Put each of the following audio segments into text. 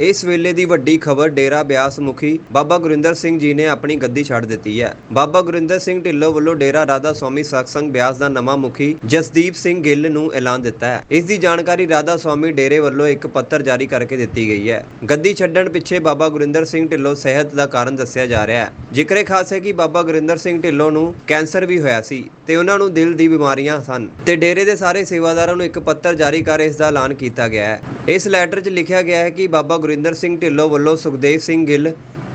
ਇਸ ਵੇਲੇ ਦੀ ਵੱਡੀ ਖਬਰ ਡੇਰਾ ਬਿਆਸ ਮੁਖੀ ਬਾਬਾ ਗੁਰਿੰਦਰ ਸਿੰਘ ਜੀ ਨੇ ਆਪਣੀ ਗੱਦੀ ਛੱਡ ਦਿੱਤੀ ਹੈ। ਬਾਬਾ ਗੁਰਿੰਦਰ ਸਿੰਘ ਢਿੱਲੋਂ ਵੱਲੋਂ ਡੇਰਾ ਰਾਧਾ ਸਵਾਮੀ ਸਤਸੰਗ ਬਿਆਸ ਦਾ ਨਵਾਂ ਮੁਖੀ ਜਸਦੀਪ ਸਿੰਘ ਗਿੱਲ ਨੂੰ ਐਲਾਨ ਦਿੱਤਾ ਹੈ। ਇਸ ਦੀ ਜਾਣਕਾਰੀ ਰਾਧਾ ਸਵਾਮੀ ਡੇਰੇ ਵੱਲੋਂ ਇੱਕ ਪੱਤਰ ਜਾਰੀ ਕਰਕੇ ਦਿੱਤੀ ਗਈ ਹੈ। ਗੱਦੀ ਛੱਡਣ ਪਿੱਛੇ ਬਾਬਾ ਗੁਰਿੰਦਰ ਸਿੰਘ ਢਿੱਲੋਂ ਸਿਹਤ ਦਾ ਕਾਰਨ ਦੱਸਿਆ ਜਾ ਰਿਹਾ ਹੈ। ਜ਼ਿਕਰੇ ਖਾਸ ਹੈ ਕਿ ਬਾਬਾ ਗੁਰਿੰਦਰ ਸਿੰਘ ਢਿੱਲੋਂ ਨੂੰ ਕੈਂਸਰ ਵੀ ਹੋਇਆ ਸੀ ਤੇ ਉਹਨਾਂ ਨੂੰ ਦਿਲ ਦੀ ਬਿਮਾਰੀਆਂ ਸਨ ਤੇ ਡੇਰੇ ਦੇ ਸਾਰੇ ਸੇਵਾਦਾਰਾਂ ਨੂੰ ਇੱਕ ਪੱਤਰ ਜਾਰੀ ਕਰ ਇਸ ਦਾ ਐਲਾਨ ਕੀਤਾ ਗਿਆ ਹੈ। ਇਸ ਲੈਟਰ 'ਚ ਲਿਖਿਆ ਗਿਆ ਹੈ ਕਿ ਬਾਬਾ ਗੁਰਿੰਦਰ ਸਿੰਘ ਢਿੱਲੋਂ ਵੱਲੋਂ ਸੁਖਦੇਵ ਸਿੰਘ ਗਿੱਲ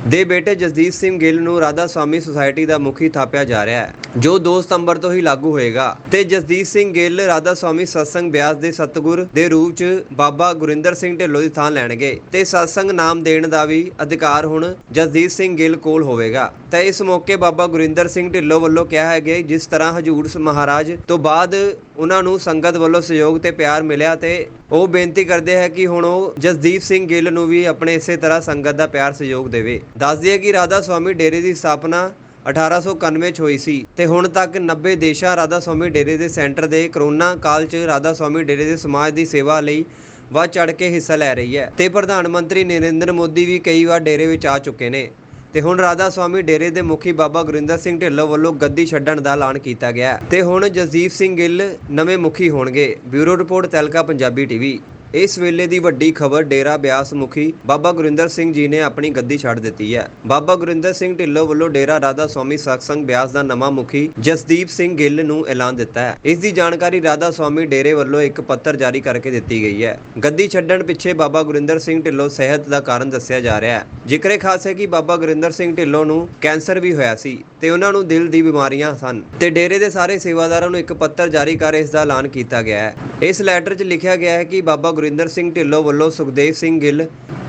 ਦੇ ਬੇਟੇ ਜਸਦੀਪ ਸਿੰਘ ਗਿੱਲ ਨੂੰ ਰਾਧਾ ਸਵਾਮੀ ਸੁਸਾਇਟੀ ਦਾ ਮੁਖੀ ਥਾਪਿਆ ਜਾ ਰਿਹਾ ਹੈ, ਜੋ 2 ਸਤੰਬਰ ਤੋਂ ਹੀ ਲਾਗੂ ਹੋਏਗਾ। ਤੇ ਜਸਦੀਪ ਸਿੰਘ ਗਿੱਲ ਰਾਧਾ ਸਵਾਮੀ ਸਤਸੰਗ ਬਿਆਸ ਦੇ ਸਤਗੁਰ ਦੇ ਰੂਪ 'ਚ ਬਾਬਾ ਗੁਰਿੰਦਰ ਸਿੰਘ ਢਿੱਲੋਂ ਦੀ ਥਾਂ ਲੈਣਗੇ ਤੇ ਸਤਸੰਗ ਨਾਮ ਦੇਣ ਦਾ ਵੀ ਅਧਿਕਾਰ ਹੁਣ ਜਸਦੀਪ ਸਿੰਘ ਗਿੱਲ ਕੋਲ ਹੋਵੇਗਾ। ਤਾਂ ਇਸ ਮੌਕੇ ਬਾਬਾ ਗੁਰਿੰਦਰ ਸਿੰਘ ਢਿੱਲੋਂ ਵੱਲੋਂ ਕਿਹਾ ਹੈ ਕਿ ਜਿਸ ਤਰ੍ਹਾਂ ਹਜੂਰ ਮਹਾਰਾਜ ਤੋਂ ਬਾਅਦ ਉਹਨਾਂ ਨੂੰ ਸੰਗਤ ਵੱਲੋਂ ਸਹਿਯੋਗ ਤੇ ਪਿਆਰ ਮਿਲਿਆ ਤੇ ਉਹ ਬੇਨਤੀ ਕਰਦੇ ਹੈ ਕਿ ਹੁਣ ਉਹ ਜਸਦੀਪ ਸਿੰਘ ਗਿੱਲ ਨੂੰ ਵੀ ਆਪਣੇ ਇਸੇ ਤਰ੍ਹਾਂ ਸੰਗਤ ਦਾ ਪਿਆਰ ਸਹਿਯੋਗ ਦੇਵੇ। ਦੱਸ ਦਈਏ ਕਿ ਰਾਧਾ ਸਵਾਮੀ ਡੇਰੇ ਦੀ ਸਥਾਪਨਾ 1891 ਚ ਹੋਈ ਸੀ ਤੇ ਹੁਣ ਤੱਕ 90 ਦੇਸ਼ਾਂ ਰਾਧਾ ਸਵਾਮੀ ਡੇਰੇ ਦੇ ਸੈਂਟਰ ਦੇ ਕਰੋਨਾ ਕਾਲ ਚ ਰਾਧਾ ਸਵਾਮੀ ਡੇਰੇ ਦੇ ਸਮਾਜ ਦੀ ਸੇਵਾ ਲਈ ਵੱਧ ਚੜ ਕੇ ਹਿੱਸਾ ਲੈ ਰਹੀ ਹੈ ਤੇ ਪ੍ਰਧਾਨ ਮੰਤਰੀ ਨਰਿੰਦਰ ਮੋਦੀ ਵੀ ਕਈ ਵਾਰ ਡੇਰੇ ਵਿੱਚ ਆ ਚੁੱਕੇ ਨੇ। ਤੇ ਹੁਣ ਰਾਧਾ ਸਵਾਮੀ ਡੇਰੇ ਦੇ ਮੁਖੀ ਬਾਬਾ ਗੁਰਿੰਦਰ ਸਿੰਘ ਢਿੱਲੋਂ ਵੱਲੋਂ ਗੱਦੀ ਛੱਡਣ ਦਾ ਐਲਾਨ ਕੀਤਾ ਗਿਆ ਹੈ। ਤੇ ਹੁਣ ਜਸਦੀਪ ਸਿੰਘ ਗਿੱਲ ਨਵੇਂ ਮੁਖੀ ਹੋਣਗੇ। Bureau report Tehelka Punjabi TV. ਇਸ ਵੇਲੇ ਦੀ ਵੱਡੀ ਖਬਰ ਡੇਰਾ ਬਿਆਸ ਮੁਖੀ ਬਾਬਾ ਗੁਰਿੰਦਰ ਸਿੰਘ ਜੀ ਨੇ ਆਪਣੀ ਗੱਦੀ ਛੱਡ ਦਿੱਤੀ ਹੈ। ਬਾਬਾ ਗੁਰਿੰਦਰ ਸਿੰਘ ਢਿੱਲੋਂ ਵੱਲੋਂ ਡੇਰਾ ਰਾਧਾ ਸਵਾਮੀ ਸਤਸੰਗ ਬਿਆਸ ਦਾ ਨਵਾਂ ਮੁਖੀ ਜਸਦੀਪ ਸਿੰਘ ਗਿੱਲ ਨੂੰ ਐਲਾਨ ਦਿੱਤਾ ਹੈ। ਇਸ ਦੀ ਜਾਣਕਾਰੀ ਰਾਧਾ ਸਵਾਮੀ ਡੇਰੇ ਵੱਲੋਂ ਇੱਕ ਪੱਤਰ ਜਾਰੀ ਕਰਕੇ ਦਿੱਤੀ ਗਈ ਹੈ। ਗੱਦੀ ਛੱਡਣ ਪਿੱਛੇ ਬਾਬਾ ਗੁਰਿੰਦਰ ਸਿੰਘ ਢਿੱਲੋਂ ਸਿਹਤ ਦਾ ਕਾਰਨ ਦੱਸਿਆ ਜਾ ਰਿਹਾ ਹੈ। ਜ਼ਿਕਰੇ ਖਾਸ ਹੈ ਕਿ ਬਾਬਾ ਗੁਰਿੰਦਰ ਸਿੰਘ ਢਿੱਲੋਂ ਨੂੰ ਕੈਂਸਰ ਵੀ ਹੋਇਆ ਸੀ ਤੇ ਉਹਨਾਂ ਨੂੰ ਦਿਲ ਦੀ ਬਿਮਾਰੀਆਂ ਸਨ ਤੇ ਡੇਰੇ ਦੇ ਸਾਰੇ ਸੇਵਾਦਾਰਾਂ ਨੂੰ ਇੱਕ ਪੱਤਰ ਜਾਰੀ ਕਰ ਇਸ ਦਾ ਐਲਾਨ ਕੀਤਾ ਗਿਆ ਹੈ। ਇਸ ਲੈਟਰ 'ਚ ਲਿਖਿਆ ਗਿਆ ਹੈ ਕਿ ਬਾਬਾ ਗੁਰਿੰਦਰ ਸਿੰਘ ਢਿੱਲੋਂ ਵੱਲੋਂ ਸੁਖਦੇਵ ਸਿੰਘ ਗਿੱਲ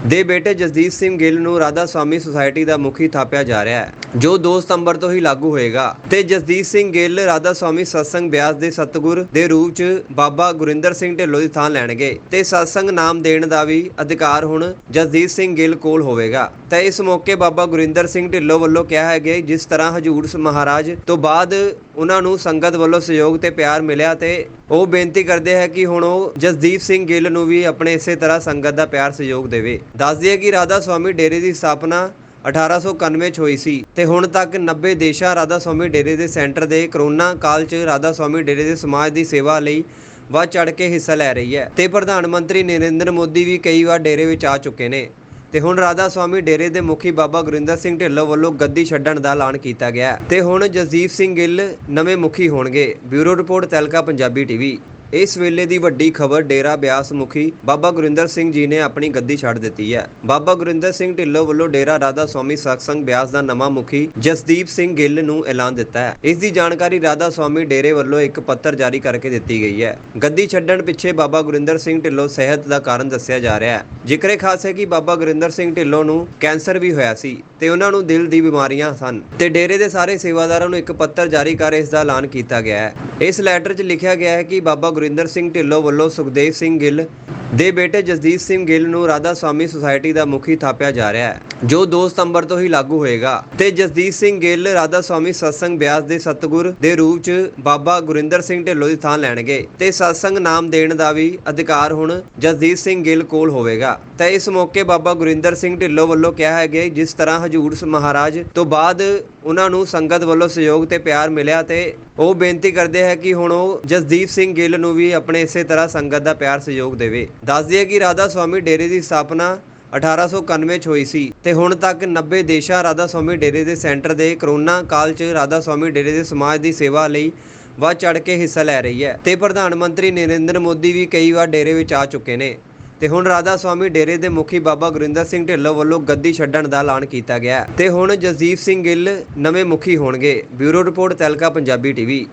ਦੇ ਬੇਟੇ ਜਸਦੀਪ ਸਿੰਘ ਗਿੱਲ ਨੂੰ ਰਾਧਾ ਸਵਾਮੀ ਸੁਸਾਇਟੀ ਦਾ ਮੁਖੀ ਥਾਪਿਆ ਜਾ ਰਿਹਾ ਹੈ। ਜੋ 2 ਸਤੰਬਰ ਤੋਂ ਹੀ ਲਾਗੂ ਹੋਏਗਾ। ਤੇ ਜਸਦੀਪ ਸਿੰਘ ਗਿੱਲ, ਰਾਧਾ ਸਵਾਮੀ ਸਤਸੰਗ ਬਿਆਸ ਦੇ ਸਤਗੁਰ ਦੇ ਰੂਪ 'ਚ ਬਾਬਾ ਗੁਰਿੰਦਰ ਸਿੰਘ ਢਿੱਲੋਂ ਦੀ ਥਾਂ ਲੈਣਗੇ। ਤੇ ਸਤਸੰਗ ਨਾਮ ਦੇਣ ਦਾ ਵੀ ਅਧਿਕਾਰ ਹੁਣ ਜਸਦੀਪ ਸਿੰਘ ਗਿੱਲ ਕੋਲ ਹੋਵੇਗਾ। ਤਾਂ ਇਸ ਮੌਕੇ ਬਾਬਾ ਗੁਰਿੰਦਰ ਸਿੰਘ ਢਿੱਲੋਂ ਵੱਲੋਂ ਕਿਹਾ ਹੈ ਕਿ ਜਿਸ ਤਰ੍ਹਾਂ ਹਜੂਰ ਮਹਾਰਾਜ ਤੋਂ ਬਾਅਦ ਉਹਨਾਂ ਨੂੰ ਸੰਗਤ ਵੱਲੋਂ ਸਹਿਯੋਗ ਤੇ ਪਿਆਰ ਮਿਲਿਆ ਤੇ ਉਹ ਬੇਨਤੀ ਕਰਦੇ ਹੈ ਕਿ ਹੁਣ ਉਹ ਜਸਦੀਪ ਸਿੰਘ ਗਿੱਲ ਨੂੰ ਵੀ ਆਪਣੇ ਇਸੇ ਤਰ੍ਹਾਂ ਸੰਗਤ ਦਾ ਪਿਆਰ ਸਹਿਯੋਗ ਦੇਵੇ। ਦੱਸ ਦਈਏ ਕਿ ਰਾਧਾ ਸਵਾਮੀ ਡੇਰੇ ਦੀ ਸਥਾਪਨਾ 1891 ਚ ਹੋਈ ਸੀ ਤੇ ਹੁਣ ਤੱਕ 90 ਦੇਸ਼ਾਂ ਰਾਧਾ ਸਵਾਮੀ ਡੇਰੇ ਦੇ ਸੈਂਟਰ ਦੇ ਕਰੋਨਾ ਕਾਲ ਚ ਰਾਧਾ ਸਵਾਮੀ ਡੇਰੇ ਦੇ ਸਮਾਜ ਦੀ ਸੇਵਾ ਲਈ ਵੱਧ ਚੜ ਕੇ ਹਿੱਸਾ ਲੈ ਰਹੀ ਹੈ ਤੇ ਪ੍ਰਧਾਨ ਮੰਤਰੀ ਨਰਿੰਦਰ ਮੋਦੀ ਵੀ ਕਈ ਵਾਰ ਡੇਰੇ ਵਿੱਚ ਆ ਚੁੱਕੇ ਨੇ ਤੇ ਹੁਣ ਰਾਧਾ ਸਵਾਮੀ ਡੇਰੇ ਦੇ ਮੁਖੀ ਬਾਬਾ ਗੁਰਿੰਦਰ ਸਿੰਘ ਢਿੱਲੋਂ ਵੱਲੋਂ ਗੱਦੀ ਛੱਡਣ ਦਾ ਐਲਾਨ ਕੀਤਾ ਗਿਆ ਹੈ ਤੇ ਹੁਣ ਜਸਦੀਪ ਸਿੰਘ ਗਿੱਲ ਨਵੇਂ ਮੁਖੀ ਹੋਣਗੇ। Bureau report Tehelka Punjabi TV. ਇਸ ਵੇਲੇ ਦੀ ਵੱਡੀ ਖਬਰ ਡੇਰਾ ਬਿਆਸ ਮੁਖੀ ਬਾਬਾ ਗੁਰਿੰਦਰ ਸਿੰਘ ਜੀ ਨੇ ਆਪਣੀ ਗੱਦੀ ਛੱਡ ਦਿੱਤੀ ਹੈ। ਬਾਬਾ ਗੁਰਿੰਦਰ ਸਿੰਘ ਢਿੱਲੋਂ ਵੱਲੋਂ ਡੇਰਾ ਰਾਧਾ ਸਵਾਮੀ ਸਤਸੰਗ ਬਿਆਸ ਦਾ ਨਵਾਂ ਮੁਖੀ ਜਸਦੀਪ ਸਿੰਘ ਗਿੱਲ ਨੂੰ ਐਲਾਨ ਦਿੱਤਾ ਹੈ। ਇਸ ਦੀ ਜਾਣਕਾਰੀ ਰਾਧਾ ਸਵਾਮੀ ਡੇਰੇ ਵੱਲੋਂ ਇੱਕ ਪੱਤਰ ਜਾਰੀ ਕਰਕੇ ਦਿੱਤੀ ਗਈ ਹੈ। ਗੱਦੀ ਛੱਡਣ ਪਿੱਛੇ ਬਾਬਾ ਗੁਰਿੰਦਰ ਸਿੰਘ ਢਿੱਲੋਂ ਸਿਹਤ ਦਾ ਕਾਰਨ ਦੱਸਿਆ ਜਾ ਰਿਹਾ ਹੈ। ਜ਼ਿਕਰੇ ਖਾਸ ਹੈ ਕਿ ਬਾਬਾ ਗੁਰਿੰਦਰ ਸਿੰਘ ਢਿੱਲੋਂ ਨੂੰ ਕੈਂਸਰ ਵੀ ਹੋਇਆ ਸੀ ਤੇ ਉਹਨਾਂ ਨੂੰ ਦਿਲ ਦੀ ਬਿਮਾਰੀਆਂ ਸਨ ਤੇ ਡੇਰੇ ਦੇ ਸਾਰੇ ਸੇਵਾਦਾਰਾਂ ਨੂੰ ਇੱਕ ਪੱਤਰ ਜਾਰੀ ਕਰ ਇਸ ਦਾ ਐਲਾਨ ਕੀਤਾ ਗਿਆ ਹੈ। ਇਸ ਲੈਟਰ 'ਚ ਲਿਖਿਆ ਗਿਆ ਹੈ ਕਿ ਬਾਬਾ ਗੁਰਿੰਦਰ ਸਿੰਘ ਢਿੱਲੋਂ ਵੱਲੋਂ ਸੁਖਦੇਵ ਸਿੰਘ ਗਿੱਲ ਦੇ ਬੇਟੇ ਜਸਦੀਪ ਸਿੰਘ ਗਿੱਲ ਨੂੰ ਰਾਧਾ ਸਵਾਮੀ ਸੁਸਾਇਟੀ ਦਾ ਮੁਖੀ ਥਾਪਿਆ ਜਾ ਰਿਹਾ ਹੈ, ਜੋ 2 ਸਤੰਬਰ ਤੋਂ ਹੀ ਲਾਗੂ ਹੋਏਗਾ। ਤੇ ਜਸਦੀਪ ਸਿੰਘ ਗਿੱਲ ਰਾਧਾ ਸਵਾਮੀ ਸਤਸੰਗ ਬਿਆਸ ਦੇ ਸਤਗੁਰ ਦੇ ਰੂਪ 'ਚ ਬਾਬਾ ਗੁਰਿੰਦਰ ਸਿੰਘ ਢਿੱਲੋਂ ਦੀ ਥਾਂ ਲੈਣਗੇ। ਤੇ ਸਤਸੰਗ ਨਾਮ ਦੇਣ ਦਾ ਵੀ ਅਧਿਕਾਰ ਹੁਣ ਜਸਦੀਪ ਸਿੰਘ ਗਿੱਲ ਕੋਲ ਹੋਵੇਗਾ। ਤਾਂ ਇਸ ਮੌਕੇ ਬਾਬਾ ਗੁਰਿੰਦਰ ਸਿੰਘ ਢਿੱਲੋਂ ਵੱਲੋਂ ਕਿਹਾ ਹੈ ਕਿ ਜਿਸ ਤਰ੍ਹਾਂ ਹਜੂਰ ਮਹਾਰਾਜ ਤੋਂ ਬਾਅਦ ਉਹਨਾਂ ਨੂੰ ਸੰਗਤ ਵੱਲੋਂ ਸਹਿਯੋਗ ਤੇ ਪਿਆਰ ਮਿਲਿਆ ਤੇ ਉਹ ਬੇਨਤੀ ਕਰਦੇ ਹੈ ਕਿ ਹੁਣ ਉਹ ਜਸਦੀਪ ਸਿੰਘ ਗਿੱਲ ਨੂੰ ਵੀ ਆਪਣੇ ਇਸੇ ਤਰ੍ਹਾਂ ਸੰਗਤ ਦਾ ਪਿਆਰ ਸਹਿਯੋਗ ਦੇਵੇ। ਦੱਸ ਦਈਏ ਕਿ ਰਾਧਾ ਸਵਾਮੀ ਡੇਰੇ ਦੀ ਸਥਾਪਨਾ 1891 ਚ ਹੋਈ ਸੀ ਤੇ ਹੁਣ ਤੱਕ 90 ਦੇਸ਼ਾਂ ਰਾਧਾ ਸਵਾਮੀ ਡੇਰੇ ਦੇ ਸੈਂਟਰ ਦੇ ਕਰੋਨਾ ਕਾਲ ਚ ਰਾਧਾ ਸਵਾਮੀ ਡੇਰੇ ਦੇ ਸਮਾਜ ਦੀ ਸੇਵਾ ਲਈ ਵੱਧ ਚੜ ਕੇ ਹਿੱਸਾ ਲੈ ਰਹੀ ਹੈ ਤੇ ਪ੍ਰਧਾਨ ਮੰਤਰੀ ਨਰਿੰਦਰ ਮੋਦੀ ਵੀ ਕਈ ਵਾਰ ਡੇਰੇ ਵਿੱਚ ਆ ਚੁੱਕੇ ਨੇ ਤੇ ਹੁਣ ਰਾਧਾ ਸਵਾਮੀ ਡੇਰੇ ਦੇ ਮੁਖੀ ਬਾਬਾ ਗੁਰਿੰਦਰ ਸਿੰਘ ਢਿੱਲੋਂ ਵੱਲੋਂ ਗੱਦੀ ਛੱਡਣ ਦਾ ਐਲਾਨ ਕੀਤਾ ਗਿਆ ਹੈ ਤੇ ਹੁਣ ਜਸਦੀਪ ਸਿੰਘ ਗਿੱਲ ਨਵੇਂ ਮੁਖੀ ਹੋਣਗੇ। Bureau report Tehelka Punjabi TV.